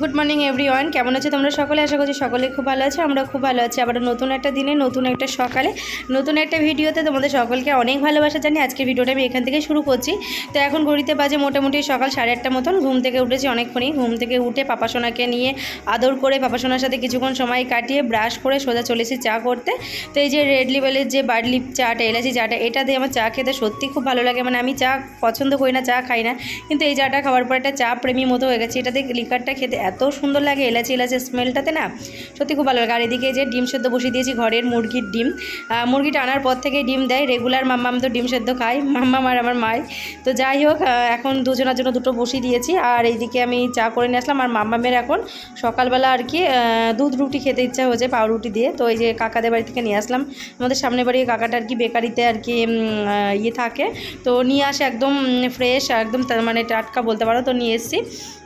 Good morning everyone কেমন আছো তোমরা সকলে? আশা করছি সকলে খুব ভালো আছে। আমরা খুব ভালো আছি। আবার নতুন একটা দিনে, নতুন একটা সকালে, নতুন একটা ভিডিওতে তোমাদের সকলকে অনেক ভালোবাসা জানি আজকের ভিডিওটা আমি এখান থেকে শুরু করছি। তো এখন ঘড়িতে বাজে মোটামুটি সকাল সাড়ে আটটা মতন। ঘুম থেকে উঠেছি অনেকক্ষণই। ঘুম থেকে উঠে পাপাসোনাকে নিয়ে আদর করে পাপাসোনার সাথে কিছুক্ষণ সময় কাটিয়ে ব্রাশ করে সোজা চলেছি চা করতে। তো এই যে রেড লেভেলের যে বার্লি চাটা এলাচি চাটা এটা দিয়ে আমার চা খেতে সত্যি খুব ভালো লাগে। মানে আমি চা পছন্দ করি না, চা খাই না। কিন্তু এই চাটা খাওয়ার পর একটা চা প্রেমী মতো হয়ে গেছে। এটাতে লিকারটা খেতে এত সুন্দর লাগে এলাচি এলাচি স্মেলটাতে না? সত্যি খুব ভালো লাগে। আর এদিকে যে ডিম সেদ্ধ বসিয়ে দিয়েছি ঘরের মুরগির ডিম। মুরগিটা আনার পর থেকে ডিম দেয় রেগুলার মাম্মাম তো ডিম সেদ্ধ খাই মাম্মাম আর আমার মাই। তো যাই হোক এখন দুজনের জন্য দুটো বসিয়ে দিয়েছি। আর এইদিকে আমি চা করে নিয়ে আসলাম, আর মাম্মামের এখন সকালবেলা আর কি দুধ রুটি খেতে ইচ্ছা হয়েছে পাউরুটি দিয়ে। তো এই যে কাকাদের বাড়ি থেকে নিয়ে আসলাম। আমাদের সামনে বাড়ি কাকাটা আর কি বেকারিতে আর কি ইয়ে থাকে। তো নিয়ে আসে একদম ফ্রেশ একদম মানে টাটকা বলতে পারো। তো নিয়ে এসেছি।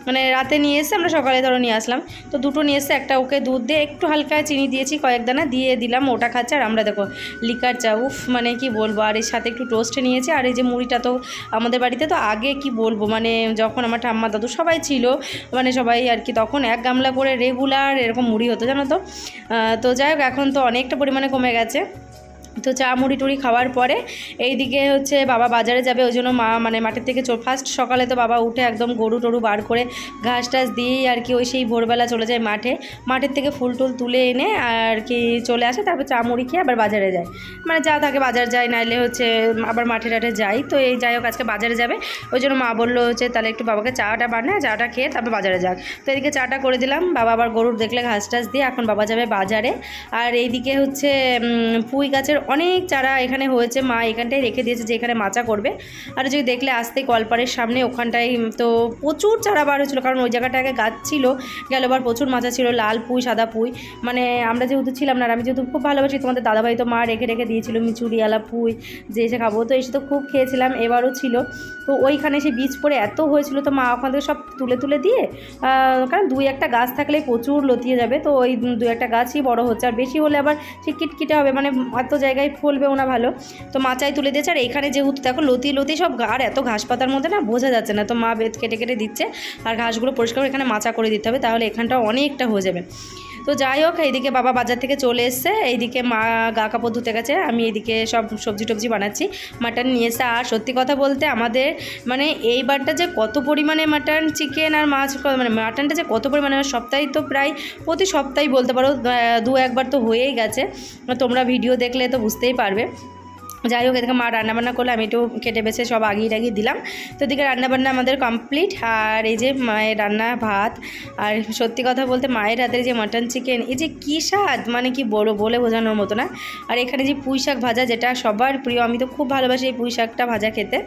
মানে রাতে নিয়ে এসে আমরা সকালে ধরো নিয়ে আসলাম। তো দুটো নিয়ে এসে একটা ওকে দুধ দিয়ে একটু হালকা চিনি দিয়েছি, কয়েক দানা দিয়ে দিলাম ওটা খাচ্ছে। আর আমরা দেখো লিকার চা, উফ মানে কি বলব? আর এর সাথে একটু টোস্ট নিয়েছি। আর এই যে মুড়িটা তো আমাদের বাড়িতে তো আগে কি বলব? মানে যখন আমার ঠাম্মা দাদু সবাই ছিল মানে সবাই আর কি, তখন এক গামলা করে রেগুলার এরকম মুড়ি হতো, জানো তো? তো যাই হোক, এখন তো অনেকটা পরিমাণে কমে গেছে। তো চা মুড়ি টুড়ি খাওয়ার পরে এইদিকে হচ্ছে বাবা বাজারে যাবে, ওই জন্য মা মানে মাঠের থেকে ফার্স্ট সকালে তো বাবা উঠে একদম গরু টরু বার করে ঘাস টাস দিয়েই আর কি ওই সেই ভোরবেলা চলে যায় মাঠে। মাঠের থেকে ফুল টুল তুলে এনে আর কি চলে আসে, তারপর চা মুড়ি খেয়ে আবার বাজারে যায়। মানে যা থাকে বাজার যায়, নাইলে হচ্ছে আবার মাঠে টাঠে যাই। তো এই যাই হোক, আজকে বাজারে যাবে। ওই জন্য মা বলল হচ্ছে, তাহলে একটু বাবাকে চাটা বানায়, চাটা খেয়ে তারপর বাজারে যাক। তো এদিকে চাটা করে দিলাম, বাবা আবার গরুর দেখলে ঘাস টাস দিয়ে এখন বাবা যাবে বাজারে। আর এইদিকে হচ্ছে পুঁই গাছের অনেক চারা এখানে হয়েছে, মা এখানটায় রেখে দিয়েছে যে এখানে মাচা করবে। আর যদি দেখলে আসতে কলপাড়ের সামনে ওখানটায় তো প্রচুর চারা বার হয়েছিল, কারণ ওই জায়গাটা আগে গাছ ছিল গেলবার প্রচুর মাচা ছিল, লাল পুঁই, সাদা পুঁই। মানে আমরা যেহেতু ছিলাম না আমি যেহেতু খুব ভালোবাসি, তোমাদের দাদাভাই তো মা রেখে রেখে দিয়েছিল মিচুরিয়ালা পুঁই যে এসে খাব, তো এসে তো খুব খেয়েছিলাম, এবারও ছিল। তো ওইখানে সে বীজ পড়ে এত হয়েছিল, তো মা ওখান থেকে সব তুলে তুলে দিয়ে কারণ দুই একটা গাছ থাকলেই প্রচুর লতিয়ে যাবে, তো ওই দু একটা গাছই বড় হচ্ছে, আর বেশি হলে আবার সে কিটকিটে হবে মানে এত জায়গায় ফলবেও না ভালো। তো মাচায় তুলে দিয়েছে, আর এখানে যেহেতু দেখো লতি লতি সব আর এত ঘাস পাতার মধ্যে না বোঝা যাচ্ছে না। তো মা বেত কেটে কেটে দিচ্ছে, আর ঘাসগুলো পরিষ্কার এখানে মাচা করে দিতে হবে, তাহলে এখানটা অনেকটা হয়ে যাবে। তো যাই হোক, এইদিকে বাবা বাজার থেকে চলে এসছে। এইদিকে মা গা কাপড় ধুতে গেছে। আমি এদিকে সব সবজি টবজি বানাচ্ছি। মাটন নিয়ে এসে, আর সত্যি কথা বলতে আমাদের মানে এইবারটা যে কত পরিমাণে মাটন, চিকেন আর মাছ মানে মাটনটা যে কত পরিমাণে সপ্তাহে তো প্রায় প্রতি সপ্তাহেই বলতে পারো দু একবার তো হয়েই গেছে। তোমরা ভিডিও দেখলে তো বুঝতেই পারবে। যাই হোক, এদিকে মা রান্নাবান্না করলে, আমি একটু কেটে বেছে সব আগিয়ে টাগিয়ে দিলাম। তো এদিকে রান্নাবান্না আমাদের কমপ্লিট আর এই যে মায়ের রান্না ভাত, আর সত্যি কথা বলতে মায়ের হাতের যে মাটন চিকেন এই যে কী স্বাদ মানে কি বড় বলে বোঝানোর মতো না। আর এখানে যে পুঁই শাক ভাজা, যেটা সবার প্রিয়, আমি তো খুব ভালোবাসি এই পুঁই শাকটা ভাজা খেতে।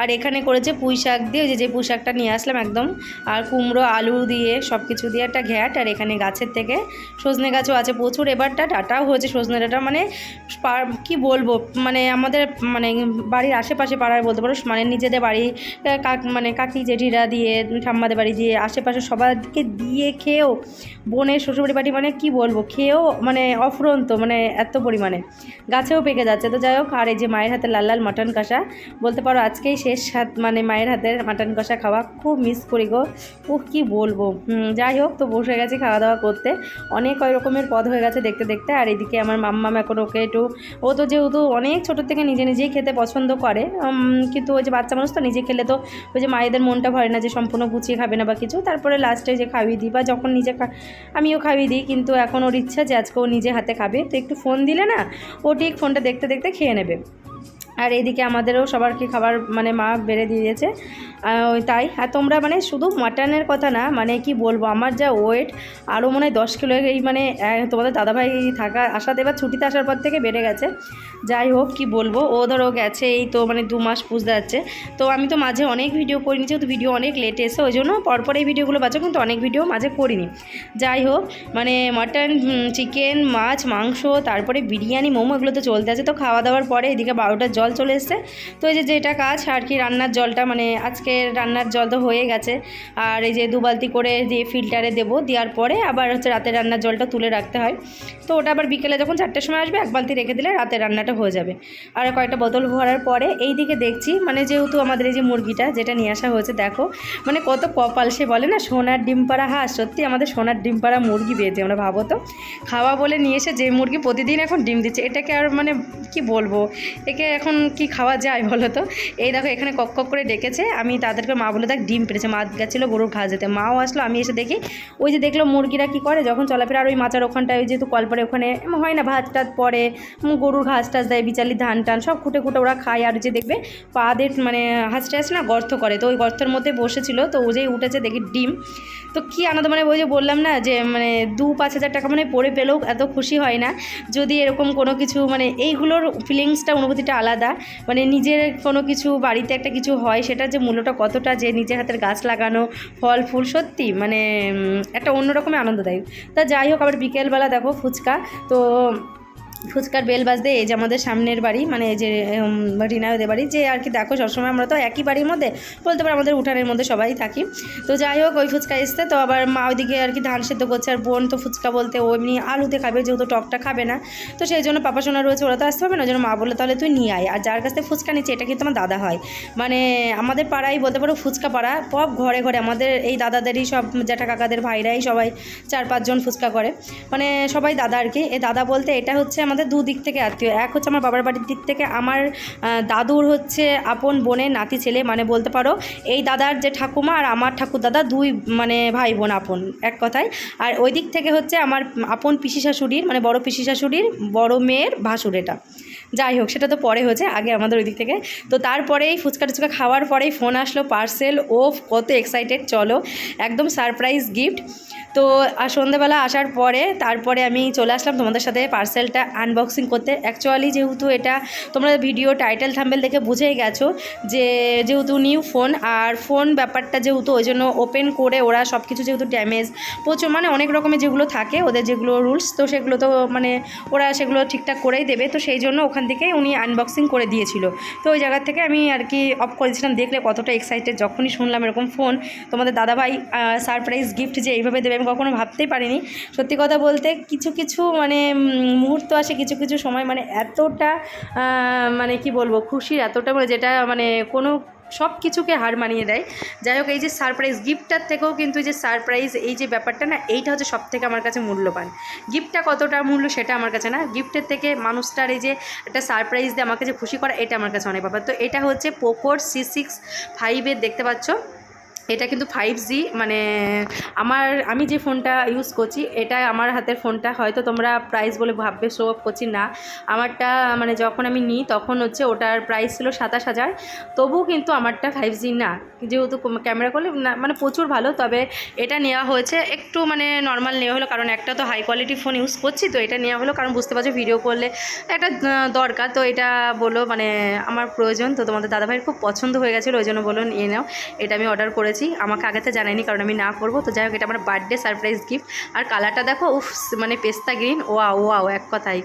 আর এখানে করেছে পুঁই শাক দিয়ে যে যে পুঁই শাকটা নিয়ে আসলাম একদম, আর কুমড়ো, আলু দিয়ে সব কিছু দিয়ে একটা ঘ্যাট, আর এখানে গাছের থেকে সজনে গাছও আছে প্রচুর। এবারটা ডাটাও হয়েছে, সজনে ডাটা মানে কি বলব মানে আমাদের মানে বাড়ির আশেপাশে পাড়ায় বলতে পারো মানে নিজেদের বাড়ি কাক মানে কাকি, জেঠিরা দিয়ে, ঠাম্মাদের বাড়ি দিয়ে আশেপাশে সবাইকে দিয়ে খেয়েও, বোনের শ্বশুরবাড়ি বাড়ি মানে কি বলব, খেয়েও মানে অফুরন্ত মানে এত পরিমাণে। গাছেও পেকে যাচ্ছে। তো যাই হোক, আর এই যে মায়ের হাতে লাল লাল মাটন কষা, বলতে পারো আজকেই শেষ হাত মানে মায়ের হাতের মাটন কষা খাওয়া, খুব মিস করি গো। ও কি বলব। যাই হোক, তো বসে গেছি খাওয়া দাওয়া করতে। অনেক ওই রকমের পদ হয়ে গেছে দেখতে দেখতে, আর এদিকে আমার মাম্মাম এখন ওকে একটু, ও তো যেহেতু অনেক ছোটো থেকে নিজে নিজেই খেতে পছন্দ করে কিন্তু ওই যে বাচ্চা মানুষ তো নিজে খেলে তো ওই যে মায়েদের মনটা ভরে না যে সম্পূর্ণ গুছিয়ে খাবে না বা কিছু। তারপরে লাস্টে যে খাইয়ে দিই বা যখন নিজে আমিও খাইয়ে দিই, কিন্তু এখন ওর ইচ্ছা যে আজকে ও নিজে হাতে খাবে। তো একটু ফোন দিলে না, ও ঠিক ফোনটা দেখতে দেখতে খেয়ে নেবে। আর এইদিকে আমাদেরও সবারকে খাবার মানে মা বেড়ে দিয়েছে। তাই। আর তোমরা মানে শুধু মাটনের কথা না মানে কি বলব, আমার যা ওয়েট আরও মনে হয় দশ কিলো এই মানে তোমাদের দাদাভাই থাকা আসাতে এবার ছুটিতে আসার পর থেকে বেড়ে গেছে। যাই হোক, কি বলব, ও ধরো গেছে, এই তো মানে দু মাস পুষতে যাচ্ছে তো আমি তো মাঝে অনেক ভিডিও করিনি, যেহেতু ভিডিও অনেক লেট এসে ওই জন্য পরপর এই ভিডিওগুলো বাঁচো কিন্তু অনেক ভিডিও মাঝে করিনি। যাই হোক মানে মাটন চিকেন মাছ, মাংস, তারপরে বিরিয়ানি, মোমো এগুলো তো চলতে আছে। তো খাওয়া দাওয়ার পরে এদিকে বারোটার জল জল চলে এসছে। তো এই যে যেটা কাজ আর কি রান্নার জলটা মানে আজকে রান্নার জল তো হয়ে গেছে। আর এই যে দু বালতি করে দিয়ে ফিল্টারে দেবো, দেওয়ার পরে আবার হচ্ছে রাতে রান্নার জলটা তুলে রাখতে হয়। তো ওটা আবার বিকেলে যখন চারটের সময় আসবে, এক বালতি রেখে দিলে রাতে রান্নাটা হয়ে যাবে। আর কয়েকটা বোতল ভরার পরে এই দিকে দেখছি মানে যেহেতু আমাদের এই যে মুরগিটা যেটা নিয়ে আসা হয়েছে, দেখো মানে কত কপাল সে বলে না, সোনার ডিম পাড়া হাঁস, সত্যি আমাদের সোনার ডিম পাড়া মুরগি পেয়েছে, আমরা ভাবো তো। খাওয়া বলে নিয়ে এসে যে মুরগি প্রতিদিন এখন ডিম দিচ্ছে, এটাকে আর মানে কি বলব, একে এখন কি খাওয়া যায় বলো তো? এই দেখো এখানে কক কক করে ডেকেছে, আমি তাদেরকে মা বলে দেখ ডিম পেড়েছে মা গেছিল গরুর ঘাস যেতে মাও আসলো, আমি এসে দেখি ওই যে দেখল মুরগিরা কি করে, যখন চলাফেরা আর ওই মাচার ওখানটায় ওই যেহেতু কলপারে ওখানে হয় না, ভাত টাত পরে গরুর ঘাস টাস দেয়, বিচালি ধান টান সব খুঁটে খুঁটে ওরা খায়, আর যে দেখবে পাদের মানে হাঁসটা আছে না গর্ত করে, তো ওই গর্তের মধ্যে বসেছিল, তো ও যেই উঠেছে দেখি ডিম। তো কী আনন্দ মানে ওই যে বললাম না যে মানে দু পাঁচ হাজার টাকা মানে পড়ে পেলেও এত খুশি হয় না, যদি এরকম কোনো কিছু মানে এইগুলোর ফিলিংসটা অনুভূতিটা আলাদা। মানে নিজের কোনো কিছু বাড়িতে একটা কিছু হয় সেটা যে মূল্যটা কতটা, যে নিজের হাতের গাছ লাগানো, ফল, ফুল, সত্যি মানে একটা অন্যরকমের আনন্দ দেয় তা যাই হোক, আবার বিকেলবেলা দেখো ফুচকা। তো ফুচকার বেল বাজতে এই যে আমাদের সামনের বাড়ি মানে এই যে রিনায়দের বাড়ি, যে আর কি দেখো সবসময় আমরা তো একই বাড়ির মধ্যে, বলতে পারি আমাদের উঠানের মধ্যে সবাই থাকি। তো যাই হোক, ওই ফুচকা এসছে, তো আবার মা ওইদিকে আর কি ধান সেদ্ধ করছে, আর বোন তো ফুচকা বলতে ও এমনি আলুতে খাবে, যেহেতু টকটা খাবে না। তো সেই জন্য পাপা সোনা রয়েছে, ওরা তো আসতে হবে না, ওই জন্য মা বলল, তাহলে তুই নিয়ে আয়। আর যার কাছ থেকে ফুচকা নিচ্ছে, এটা কিন্তু আমার দাদা হয়। মানে আমাদের পাড়ায় বলতে পারো ফুচকা পাড়া, সব ঘরে ঘরে আমাদের এই দাদাদেরই সব, জ্যাঠা কাকাদের ভাইরাই সবাই চার পাঁচজন ফুচকা করে। মানে সবাই দাদা আর কি। এই দাদা বলতে এটা হচ্ছে আমাদের দু দিক থেকে আত্মীয়। এক হচ্ছে আমার বাবার বাড়ির দিক থেকে আমার দাদুর হচ্ছে আপন বোনের নাতি ছেলে মানে বলতে পারো, এই দাদার যে ঠাকুমা আর আমার ঠাকুর দাদা দুই মানে ভাই বোন আপন, এক কথায়। আর ওই দিক থেকে হচ্ছে আমার আপন পিসি শাশুড়ির মানে বড় পিসি শাশুড়ির বড় মেয়ের ভাসুর এটা। যাই হোক, সেটা তো পরে হয়েছে, আগে আমাদের ওই দিক থেকে। তো তারপরেই ফুচকা টুচকা খাওয়ার পরেই ফোন আসলো পার্সেল ও কত এক্সাইটেড চলো, একদম সারপ্রাইজ গিফট তো সন্ধ্যেবেলা আসার পরে তারপরে আমি চলে আসলাম তোমাদের সাথে পার্সেলটা আনবক্সিং করতে। অ্যাকচুয়ালি যেহেতু এটা তোমরা ভিডিও টাইটেল থাম্বেল দেখে বুঝেই গেছো যে যেহেতু নিউ ফোন আর ফোন ব্যাপারটা যেহেতু ওই জন্য ওপেন করে ওরা সব কিছু যেহেতু ড্যামেজ প্রচুর মানে অনেক রকমের যেগুলো থাকে, ওদের যেগুলো রুলস তো সেগুলো তো মানে ওরা সেগুলো ঠিকঠাক করেই দেবে। তো সেই জন্য ওখান থেকে উনি আনবক্সিং করে দিয়েছিল। তো ওই জায়গা থেকে আমি আর কি অফ করেছিলাম দেখলে কতটা এক্সাইটেড যখনই শুনলাম এরকম ফোন তোমাদের দাদাভাই সারপ্রাইজ গিফট যে এইভাবে দেবে আমি কখনো ভাবতেই পারিনি। সত্যি কথা বলতে কিছু কিছু মানে মুহূর্ত আসে, কিছু কিছু সময় মানে এতটা মানে কি বলব, খুশির এতটা মানে যেটা মানে কোনো সব কিছুকে হার মানিয়ে দেয়। যাই হোক, এই যে সারপ্রাইজ গিফটটার থেকেও কিন্তু এই যে সারপ্রাইজ এই যে ব্যাপারটা না, এইটা হচ্ছে সব থেকে আমার কাছে মূল্যবান। গিফটটা কতটা মূল্য সেটা আমার কাছে না গিফটের থেকে মানুষটার এই যে একটা সারপ্রাইজ দিয়ে আমার কাছে খুশি করা, এটা আমার কাছে অনেক ব্যাপার। তো এটা হচ্ছে পোকোর সি সিক্স ফাইভের দেখতে পাচ্ছ? এটা কিন্তু ফাইভ জি মানে আমার, আমি যে ফোনটা ইউজ করছি, এটা আমার হাতের ফোনটা হয়তো তোমরা প্রাইস বলে ভাববে শো অফ করছি না। আমারটা মানে যখন আমি নিই, তখন হচ্ছে ওটার প্রাইস ছিল সাতাশ হাজার। তবুও কিন্তু আমারটা ফাইভ জি না। যেহেতু ক্যামেরা করলে না মানে প্রচুর ভালো, তবে এটা নেওয়া হয়েছে একটু মানে নর্মাল নেওয়া হলো, কারণ একটা তো হাই কোয়ালিটি ফোন ইউজ করছি, তো এটা নেওয়া হলো, কারণ বুঝতে পারছ ভিডিও করলে একটা দরকার। তো এটা বলো মানে আমার প্রয়োজন, তো তোমাদের দাদাভাইয়ের খুব পছন্দ হয়ে গেছিল, ওই জন্য বলো, নিয়ে নাও। এটা আমি অর্ডার করেছি। আমাকে আগে জানাইনি কারণ আমি না করব। তো যাই হোক, এটা আমার বার্থডে সারপ্রাইজ গিফট আর কালারটা দেখো, উফ মানে পেস্তা গ্রিন ওয়া ওয়াও এক কথায়।